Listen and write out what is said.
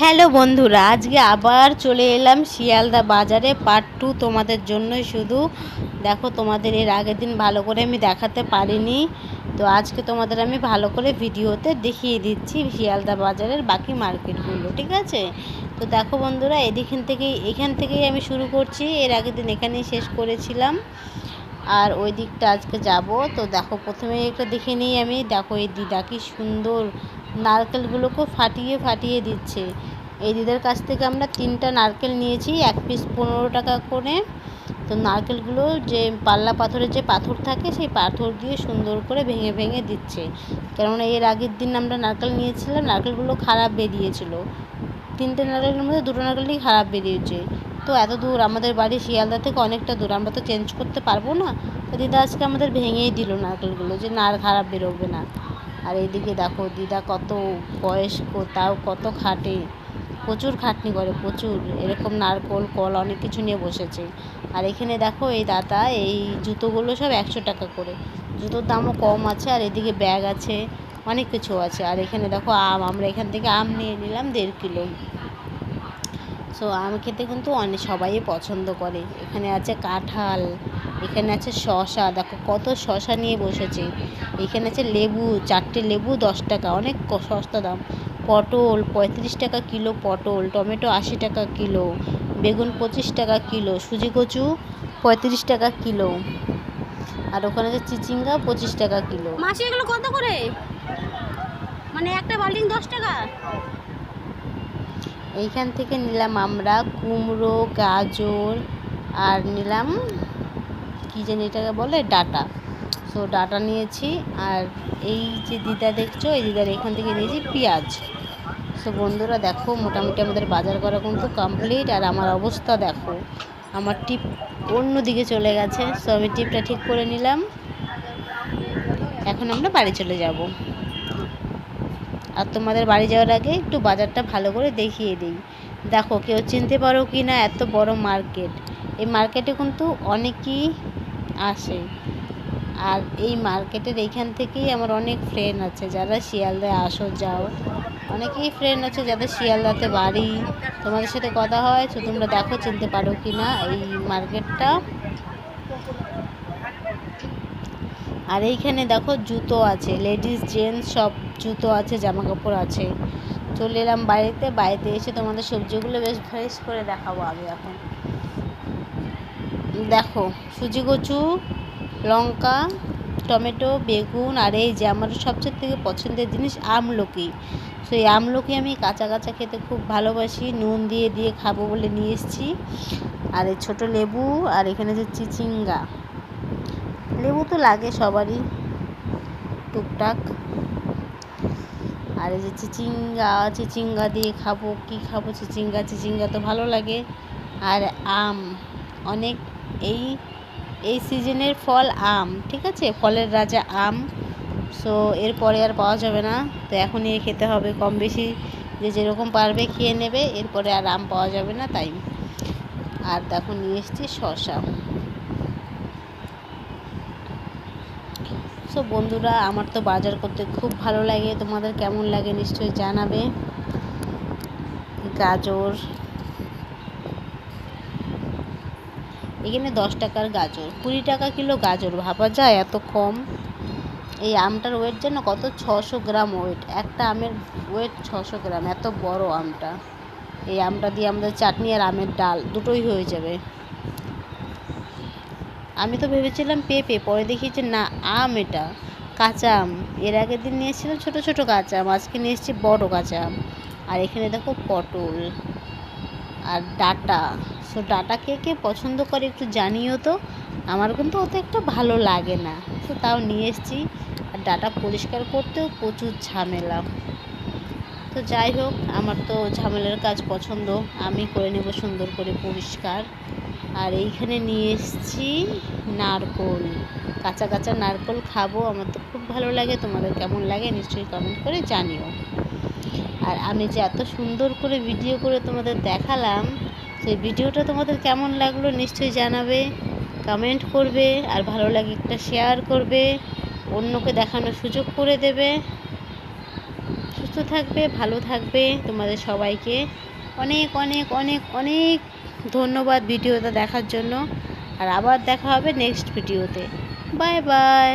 Hello বন্ধুরা, আজকে আবার চলে এলাম শিয়ালদা বাজারে পার্ট টু তোমাদের জন্যই শুধু। দেখো তোমাদের এর আগের দিন ভালো করে আমি দেখাতে পারিনি, তো আজকে তোমাদের আমি ভালো করে ভিডিওতে দেখিয়ে দিচ্ছি শিয়ালদা বাজারের বাকি মার্কেটগুলো, ঠিক আছে? তো দেখো বন্ধুরা এদিখান থেকেই, এখান থেকেই আমি শুরু করছি। এর আগের দিন এখানেই শেষ করেছিলাম। আর ওই দিকটা আজকে যাব। তো দেখো প্রথমে একটা দেখে নিই আমি। দেখো, এই দিদা কি সুন্দর নারকেলগুলোকে ফাটিয়ে ফাটিয়ে দিচ্ছে। এই দিদার কাছ থেকে আমরা তিনটা নারকেল নিয়েছি, এক পিস পনেরো টাকা করে। তো নারকেলগুলো যে পাল্লা পাথরের যে পাথর থাকে, সেই পাথর দিয়ে সুন্দর করে ভেঙে ভেঙে দিচ্ছে। কেননা এর আগের দিন আমরা নারকেল নিয়েছিলাম, নারকেলগুলো খারাপ বেরিয়েছিল। তিনটে নারকেলের মধ্যে দুটো নারকেলই খারাপ বেরিয়েছে। তো এত দূর, আমাদের বাড়ি শিয়ালদা থেকে অনেকটা দূর, আমরা তো চেঞ্জ করতে পারব না। তো দিদা আজকে আমাদের ভেঙেই দিল নারকেলগুলো, যে না খারাপ বেরোবে না। আর এদিকে দেখো, দিদা কত বয়স্ক, তাও কত খাটে। প্রচুর খাটনি করে, প্রচুর। এরকম নারকোল, কল, অনেক কিছু নিয়ে বসেছে। আর এখানে দেখো, এই দাদা, এই জুতোগুলো সব একশো টাকা করে। জুতোর দামও কম আছে, আর এদিকে ব্যাগ আছে, অনেক কিছু আছে। আর এখানে দেখো, আম, আমরা এখান থেকে আম নিয়ে নিলাম দেড় কিলো। সো আম খেতে কিন্তু অনেক, সবাই পছন্দ করে। এখানে আছে কাঁঠাল এখানে আছে শশা দেখো কত শশা নিয়ে বসেছে। এখানে আছে লেবু চারটে লেবু দশ টাকা অনেক সস্তা দাম। পটল পঁয়ত্রিশ টাকা কিলো পটল টমেটো আশি টাকা কিলো বেগুন পঁচিশ টাকা কিলো সুজি কচু পঁয়ত্রিশ টাকা কিলো আর ওখানে আছে চিচিঙ্গা পঁচিশ টাকা কিলো। মাসি এগুলো কত করে? মানে একটা বাল্টিং দশ টাকা? এইখান থেকে নিলাম আমরা কুমড়ো গাজর আর নিলাম কী জানি এটাকে বলে, ডাটা। সো ডাটা নিয়েছি, আর এই যে দিদা দেখছ, এই দিদার এখান থেকে নিয়েছি পেঁয়াজ। সো বন্ধুরা দেখো, মোটামুটি আমাদের বাজার করা কিন্তু কমপ্লিট আর আমার অবস্থা দেখো। আমার টিপ অন্য দিকে চলে গেছে সো আমি টিপটা ঠিক করে নিলাম। এখন আমরা বাড়ি চলে যাব। আর তোমাদের বাড়ি যাওয়ার আগে একটু বাজারটা ভালো করে দেখিয়ে দিই। দেখো, কেউ চিনতে পারো কি না এত বড় মার্কেট এই মার্কেটে কিন্তু অনেকই আসে। আর এই মার্কেটের এইখান থেকেই আমার অনেক ফ্রেন্ড আছে, যারা শিয়ালদায় আসো, যাও। অনেকেই ফ্রেন্ড আছে যাদের শিয়ালদাতে বাড়ি। তোমাদের সাথে কথা হয়, তো তোমরা দেখো, চিনতে পারো কি না এই মার্কেটটা। আর এইখানে দেখো, জুতো আছে লেডিস জেন্টস সব জুতো আছে জামা কাপড় আছে। চলে এলাম বাড়িতে বাড়িতে এসে তোমাদের সবজিগুলো বেশ ফ্রেশ করে দেখাবো আমি এখন। দেখো, সুজি কচু, লঙ্কা, টমেটো, বেগুন আর এই যে আমার সবচেয়ে থেকে পছন্দের জিনিস আমলকি। তো এই আমলকি আমি কাঁচা কাঁচা খেতে খুব ভালোবাসি, নুন দিয়ে দিয়ে খাব বলে নিয়ে এসেছি। আর এই ছোটো লেবু আর এখানে যে চিচিঙ্গা। লেবু তো লাগে সবারই, টুকটাক। আর এই যে চিচিঙ্গা চিচিঙ্গা দিয়ে খাব, কি খাব, চিচিঙ্গা চিচিঙ্গা তো ভালো লাগে। আর আম, অনেক এই এই সিজনের ফল আম, ঠিক আছে? ফলের রাজা আম। সো এরপরে আর পাওয়া যাবে না। তো এখনই খেতে হবে। কম বেশি যে যেরকম পারবে খেয়ে নেবে, এরপরে আর আম পাওয়া যাবে না তাই। আর দেখো, নিয়ে এসেছি শশা সো বন্ধুরা, আমার তো বাজার করতে খুব ভালো লাগে। তোমাদের কেমন লাগে নিশ্চয়ই জানাবে। গাজর এখানে দশ টাকার গাজর। কুড়ি টাকা কিলো গাজর, ভাবা যায় এত কম? এই আমটার ওয়েট যেন কত? ছশো গ্রাম ওয়েট একটা আমের ওয়েট ছশো গ্রাম, এত বড় আমটা। এই আমটা দিয়ে আমাদের চাটনি আর আমের ডাল দুটোই হয়ে যাবে। আমি তো ভেবেছিলাম পেঁপে, পরে দেখি যে না, আম এটা। কাঁচা আম। এর আগের দিন নিয়ে এসেছিলাম ছোটো ছোটো কাঁচা আম, আজকে নিয়ে এসেছি বড় কাঁচা আম। আর এখানে দেখো পটল আর ডাটা। সো ডাটা কে কে পছন্দ করে একটু জানিও তো। আমার কিন্তু অত একটা ভালো লাগে না। তো তাও নিয়ে এসেছি। আর ডাটা পরিষ্কার করতেও প্রচুর ঝামেলা। তো যাই হোক, আমার তো ঝামেলার কাজ পছন্দ। আমি করে নেব সুন্দর করে পরিষ্কার। আর এইখানে নিয়ে এসেছি নারকোল। কাঁচা কাঁচা নারকোল খাব। আমার তো খুব ভালো লাগে। তোমাদের কেমন লাগে নিশ্চয়ই কমেন্ট করে জানিও। আর আমি যে এত সুন্দর করে ভিডিও করে তোমাদের দেখালাম সেই ভিডিওটা তোমাদের কেমন লাগল নিশ্চয়ই জানাবে কমেন্ট করবে, আর ভালো লাগে একটা শেয়ার করবে, অন্যকে দেখানোর সুযোগ করে দেবে। সুস্থ থাকবে, ভালো থাকবে তোমাদের সবাইকে। অনেক অনেক অনেক অনেক ধন্যবাদ ভিডিওটা দেখার জন্য। আর আবার দেখা হবে নেক্সট ভিডিওতে বাই বাই